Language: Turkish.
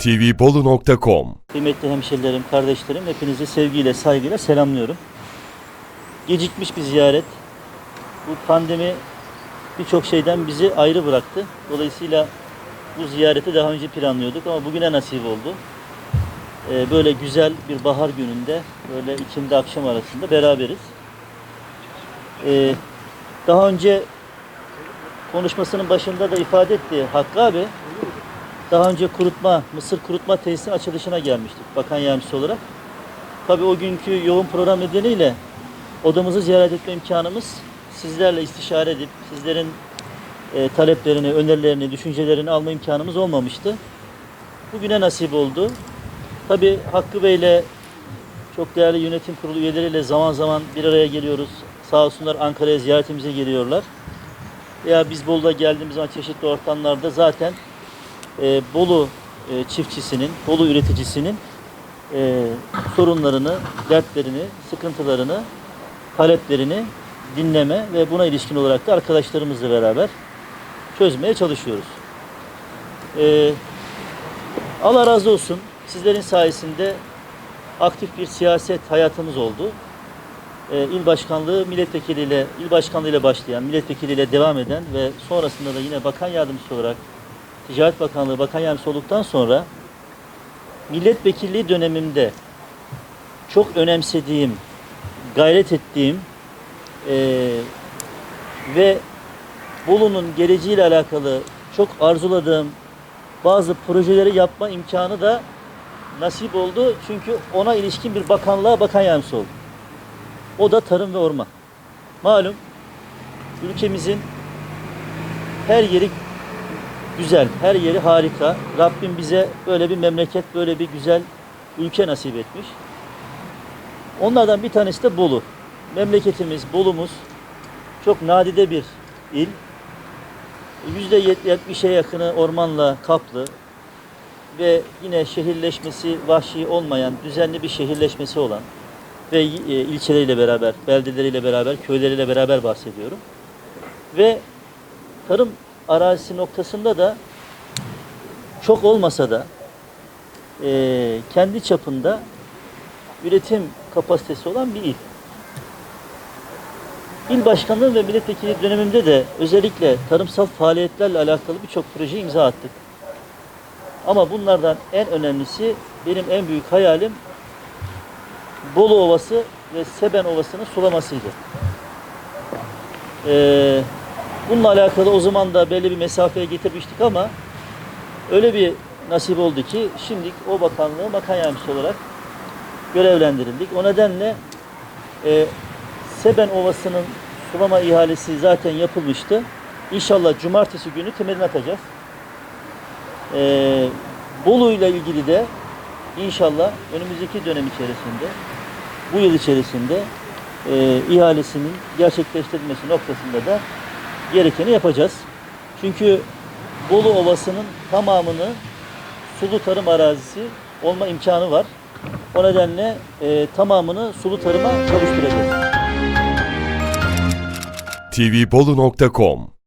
tvbolu.com Kıymetli hemşerilerim, kardeşlerim hepinizi sevgiyle, saygıyla selamlıyorum. Gecikmiş bir ziyaret. Bu pandemi birçok şeyden bizi ayrı bıraktı. Dolayısıyla bu ziyareti daha önce planlıyorduk ama bugüne nasip oldu. Ee, böyle güzel bir bahar gününde, böyle ikindi akşam arasında beraberiz. Ee, daha önce konuşmasının başında da ifade etti Hakkı abi. Daha önce kurutma, mısır kurutma tesisinin açılışına gelmiştik bakan yardımcısı olarak. Tabii o günkü yoğun program nedeniyle odamızı ziyaret etme imkanımız sizlerle istişare edip sizlerin e, taleplerini, önerilerini, düşüncelerini alma imkanımız olmamıştı. Bugüne nasip oldu. Tabii Hakkı Bey'le çok değerli yönetim kurulu üyeleriyle zaman zaman bir araya geliyoruz. Sağ olsunlar Ankara'ya ziyaretimize geliyorlar. Veya biz Bolu'da geldiğimiz zaman çeşitli ortamlarda zaten e, Bolu e, çiftçisinin, Bolu üreticisinin e, sorunlarını, dertlerini, sıkıntılarını, taleplerini dinleme ve buna ilişkin olarak da arkadaşlarımızla beraber çözmeye çalışıyoruz. E, Allah razı olsun. Sizlerin sayesinde aktif bir siyaset hayatımız oldu. E, il başkanlığı milletvekiliyle, il başkanlığıyla başlayan, milletvekiliyle devam eden ve sonrasında da yine bakan yardımcısı olarak Ticaret Bakanlığı Bakan Yardımcısı olduktan sonra milletvekilliği dönemimde çok önemsediğim, gayret ettiğim eee, ve Bolu'nun geleceğiyle alakalı çok arzuladığım bazı projeleri yapma imkanı da nasip oldu. Çünkü ona ilişkin bir bakanlığa bakan yardımcısı oldum. O da tarım ve orman. Malum ülkemizin her yeri güzel, her yeri harika. Rabbim bize böyle bir memleket, böyle bir güzel ülke nasip etmiş. Onlardan bir tanesi de Bolu. Memleketimiz, Bolumuz çok nadide bir il. %70'e yakını ormanla kaplı ve yine şehirleşmesi vahşi olmayan, düzenli bir şehirleşmesi olan ve e, ilçeleriyle beraber, beldeleriyle beraber, köyleriyle beraber bahsediyorum. Ve tarım arazisi noktasında da çok olmasa da e, kendi çapında üretim kapasitesi olan bir il. İl başkanlığı ve milletvekili dönemimde de özellikle tarımsal faaliyetlerle alakalı birçok proje imza attık. Ama bunlardan en önemlisi benim en büyük hayalim Bolu Ovası ve Seben Ovası'nın sulamasıydı. Ee, bununla alakalı o zaman da belli bir mesafeye getirmiştik ama öyle bir nasip oldu ki şimdi o bakanlığı bakan yardımcısı olarak görevlendirildik. O nedenle e, Seben Ovası'nın sulama ihalesi zaten yapılmıştı. İnşallah cumartesi günü temelini atacağız. E, Bolu ile ilgili de inşallah önümüzdeki dönem içerisinde bu yıl içerisinde e, ihalesinin gerçekleştirilmesi noktasında da gerekeni yapacağız. Çünkü Bolu Ovası'nın tamamını sulu tarım arazisi olma imkanı var. O nedenle e, tamamını sulu tarıma kavuşturacağız. tvbolu.com